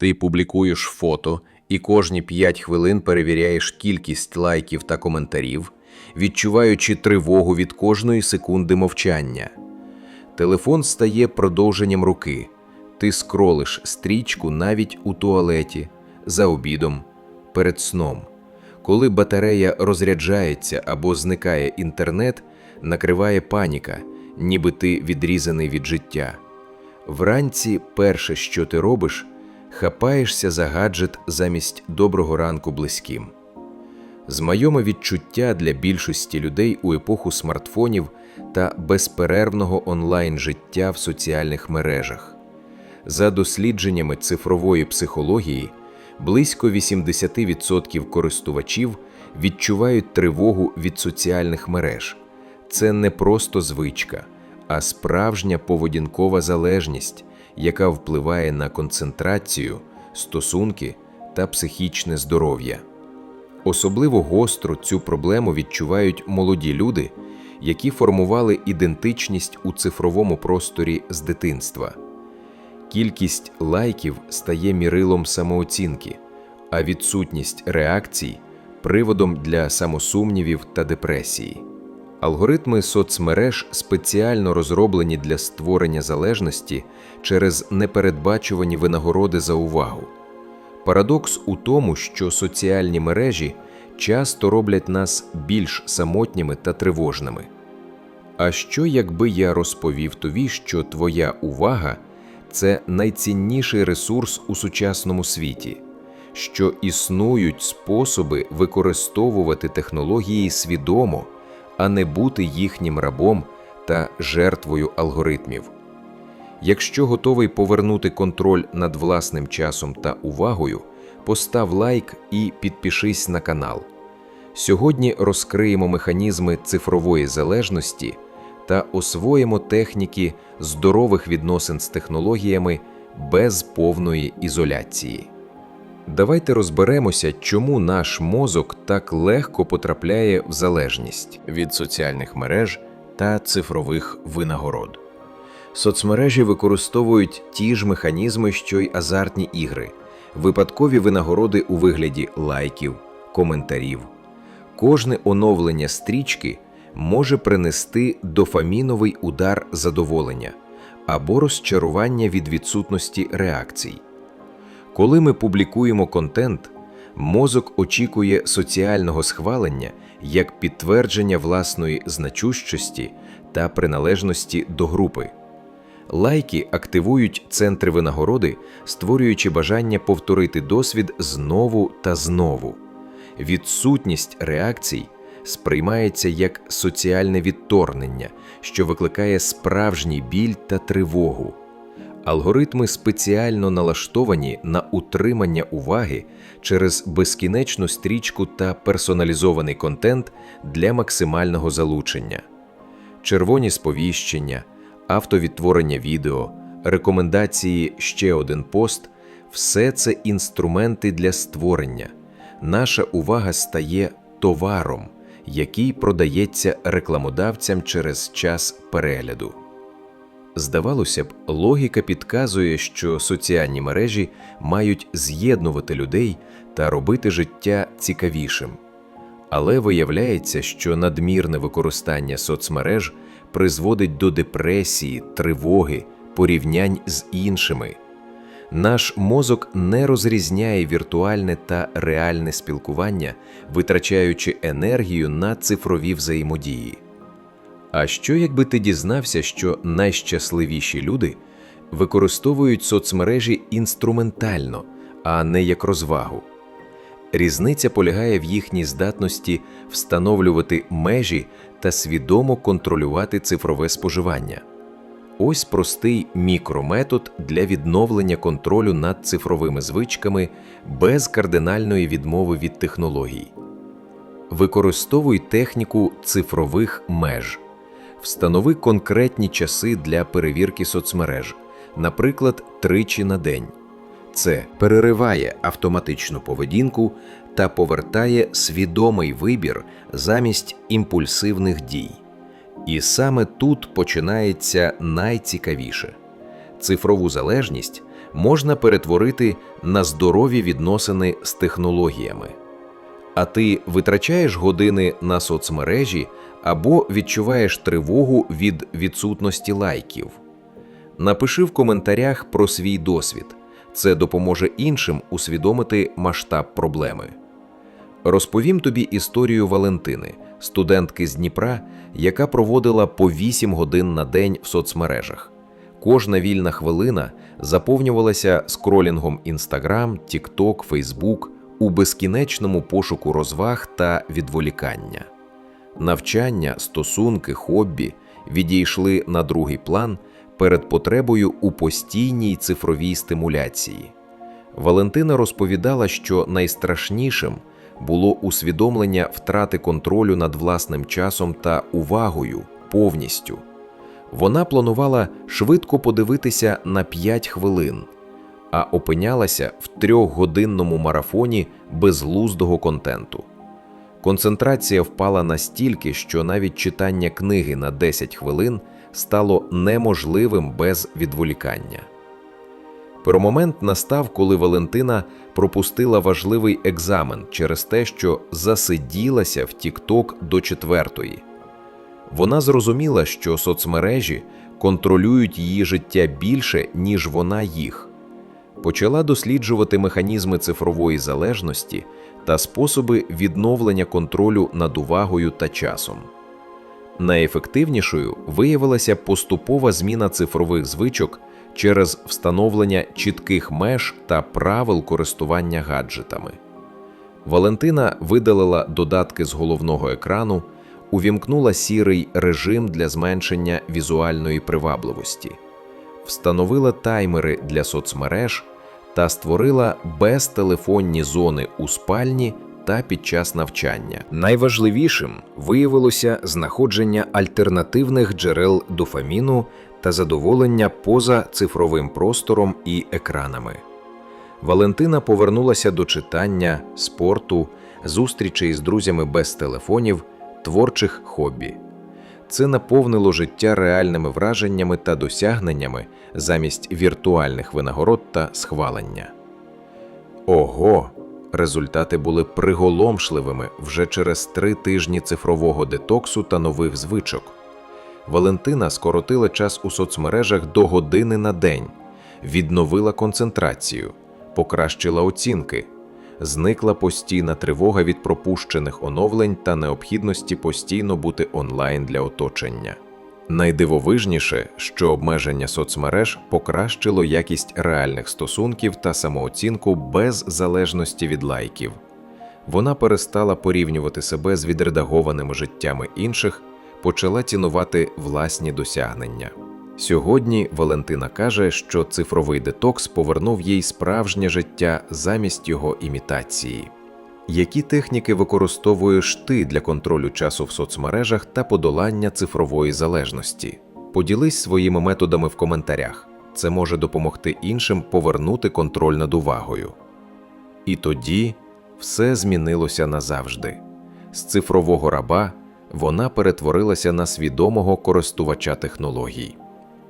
Ти публікуєш фото і кожні 5 хвилин перевіряєш кількість лайків та коментарів, відчуваючи тривогу від кожної секунди мовчання. Телефон стає продовженням руки. Ти скролиш стрічку навіть у туалеті, за обідом, перед сном. Коли батарея розряджається або зникає інтернет, накриває паніка, ніби ти відрізаний від життя. Вранці перше, що ти робиш, хапаєшся за гаджет замість доброго ранку близьким. Знайоме відчуття для більшості людей у епоху смартфонів та безперервного онлайн життя в соціальних мережах. За дослідженнями цифрової психології, близько 80% користувачів відчувають тривогу від соціальних мереж. Це не просто звичка, а справжня поведінкова залежність, яка впливає на концентрацію, стосунки та психічне здоров'я. Особливо гостро цю проблему відчувають молоді люди, які формували ідентичність у цифровому просторі з дитинства. Кількість лайків стає мірилом самооцінки, а відсутність реакцій приводом для самосумнівів та депресії. Алгоритми соцмереж спеціально розроблені для створення залежності через непередбачувані винагороди за увагу. Парадокс у тому, що соціальні мережі часто роблять нас більш самотніми та тривожними. А що якби я розповів тобі, що твоя увага це найцінніший ресурс у сучасному світі, що існують способи використовувати технології свідомо, а не бути їхнім рабом та жертвою алгоритмів. Якщо готовий повернути контроль над власним часом та увагою, постав лайк і підпишись на канал. Сьогодні розкриємо механізми цифрової залежності та освоїмо техніки здорових відносин з технологіями без повної ізоляції. Давайте розберемося, чому наш мозок так легко потрапляє в залежність від соціальних мереж та цифрових винагород. Соцмережі використовують ті ж механізми, що й азартні ігри, випадкові винагороди у вигляді лайків, коментарів. Кожне оновлення стрічки може принести дофаміновий удар задоволення або розчарування від відсутності реакцій. Коли ми публікуємо контент, мозок очікує соціального схвалення як підтвердження власної значущості та приналежності до групи. Лайки активують центри винагороди, створюючи бажання повторити досвід знову та знову. Відсутність реакцій сприймається як соціальне відторгнення, що викликає справжній біль та тривогу. Алгоритми спеціально налаштовані на утримання уваги через безкінечну стрічку та персоналізований контент для максимального залучення. Червоні сповіщення, автовідтворення відео, рекомендації ще один пост все це інструменти для створення. Наша увага стає товаром, який продається рекламодавцям через час перегляду. Здавалося б, логіка підказує, що соціальні мережі мають з'єднувати людей та робити життя цікавішим. Але виявляється, що надмірне використання соцмереж призводить до депресії, тривоги, порівнянь з іншими. Наш мозок не розрізняє віртуальне та реальне спілкування, витрачаючи енергію на цифрові взаємодії. А що якби ти дізнався, що найщасливіші люди використовують соцмережі інструментально, а не як розвагу? Різниця полягає в їхній здатності встановлювати межі та свідомо контролювати цифрове споживання. Ось простий мікрометод для відновлення контролю над цифровими звичками без кардинальної відмови від технологій. Використовуй техніку цифрових меж. Встанови конкретні часи для перевірки соцмереж, наприклад, тричі на день. Це перериває автоматичну поведінку та повертає свідомий вибір замість імпульсивних дій. І саме тут починається найцікавіше. Цифрову залежність можна перетворити на здорові відносини з технологіями. А ти витрачаєш години на соцмережі або відчуваєш тривогу від відсутності лайків. Напиши в коментарях про свій досвід. Це допоможе іншим усвідомити масштаб проблеми. Розповім тобі історію Валентини, студентки з Дніпра, яка проводила по 8 годин на день в соцмережах. Кожна вільна хвилина заповнювалася скролінгом Instagram, TikTok, Facebook у безкінечному пошуку розваг та відволікання. Навчання, стосунки, хобі відійшли на другий план перед потребою у постійній цифровій стимуляції. Валентина розповідала, що найстрашнішим було усвідомлення втрати контролю над власним часом та увагою повністю. Вона планувала швидко подивитися на 5 хвилин, а опинялася в трьохгодинному марафоні безглуздого контенту. Концентрація впала настільки, що навіть читання книги на 10 хвилин стало неможливим без відволікання. Перомомент настав, коли Валентина пропустила важливий екзамен через те, що засиділася в Тік-Ток до четвертої. Вона зрозуміла, що соцмережі контролюють її життя більше, ніж вона їх. Почала досліджувати механізми цифрової залежності та способи відновлення контролю над увагою та часом. Найефективнішою виявилася поступова зміна цифрових звичок через встановлення чітких меж та правил користування гаджетами. Валентина видалила додатки з головного екрану, увімкнула сірий режим для зменшення візуальної привабливості, встановила таймери для соцмереж та створила безтелефонні зони у спальні та під час навчання. Найважливішим виявилося знаходження альтернативних джерел дофаміну та задоволення поза цифровим простором і екранами. Валентина повернулася до читання, спорту, зустрічей з друзями без телефонів, творчих хобі. Це наповнило життя реальними враженнями та досягненнями замість віртуальних винагород та схвалення. Ого! Результати були приголомшливими вже через три тижні цифрового детоксу та нових звичок. Валентина скоротила час у соцмережах до години на день, відновила концентрацію, покращила оцінки, зникла постійна тривога від пропущених оновлень та необхідності постійно бути онлайн для оточення. Найдивовижніше, що обмеження соцмереж покращило якість реальних стосунків та самооцінку без залежності від лайків. Вона перестала порівнювати себе з відредагованими життями інших, почала цінувати власні досягнення. Сьогодні Валентина каже, що цифровий детокс повернув їй справжнє життя замість його імітації. Які техніки використовуєш ти для контролю часу в соцмережах та подолання цифрової залежності? Поділись своїми методами в коментарях. Це може допомогти іншим повернути контроль над увагою. І тоді все змінилося назавжди. З цифрового раба вона перетворилася на свідомого користувача технологій.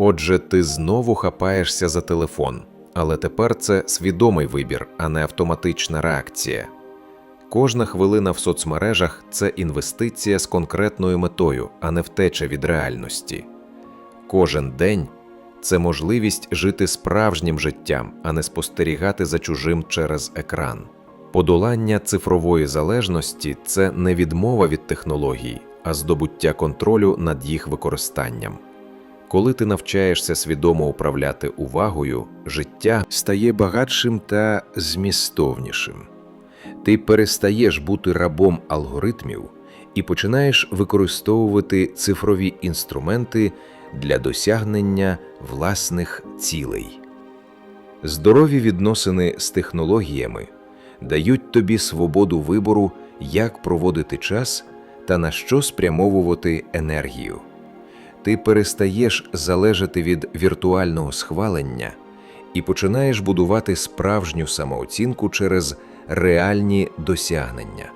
Отже, ти знову хапаєшся за телефон, але тепер це свідомий вибір, а не автоматична реакція. Кожна хвилина в соцмережах це інвестиція з конкретною метою, а не втеча від реальності. Кожен день це можливість жити справжнім життям, а не спостерігати за чужим через екран. Подолання цифрової залежності це не відмова від технологій, а здобуття контролю над їх використанням. Коли ти навчаєшся свідомо управляти увагою, життя стає багатшим та змістовнішим. Ти перестаєш бути рабом алгоритмів і починаєш використовувати цифрові інструменти для досягнення власних цілей. Здорові відносини з технологіями дають тобі свободу вибору, як проводити час та на що спрямовувати енергію. Ти перестаєш залежати від віртуального схвалення і починаєш будувати справжню самооцінку через реальні досягнення.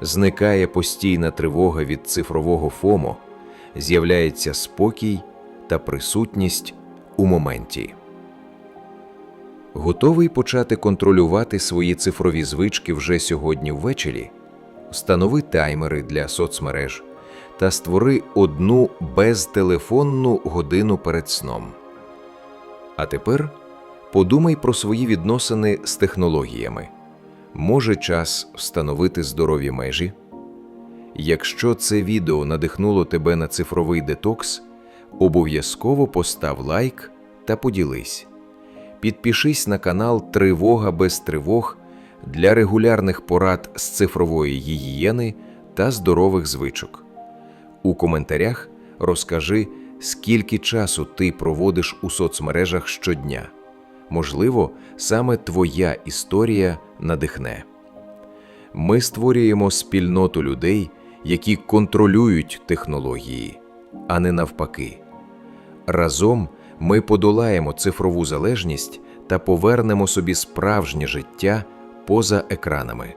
Зникає постійна тривога від цифрового ФОМО, з'являється спокій та присутність у моменті. Готовий почати контролювати свої цифрові звички вже сьогодні ввечері? Встанови таймери для соцмереж та створи одну безтелефонну годину перед сном. А тепер подумай про свої відносини з технологіями. Може час встановити здорові межі? Якщо це відео надихнуло тебе на цифровий детокс, обов'язково постав лайк та поділись. Підпишись на канал Тривога без тривог для регулярних порад з цифрової гігієни та здорових звичок. У коментарях розкажи, скільки часу ти проводиш у соцмережах щодня. Можливо, саме твоя історія надихне. Ми створюємо спільноту людей, які контролюють технології, а не навпаки. Разом ми подолаємо цифрову залежність та повернемо собі справжнє життя поза екранами.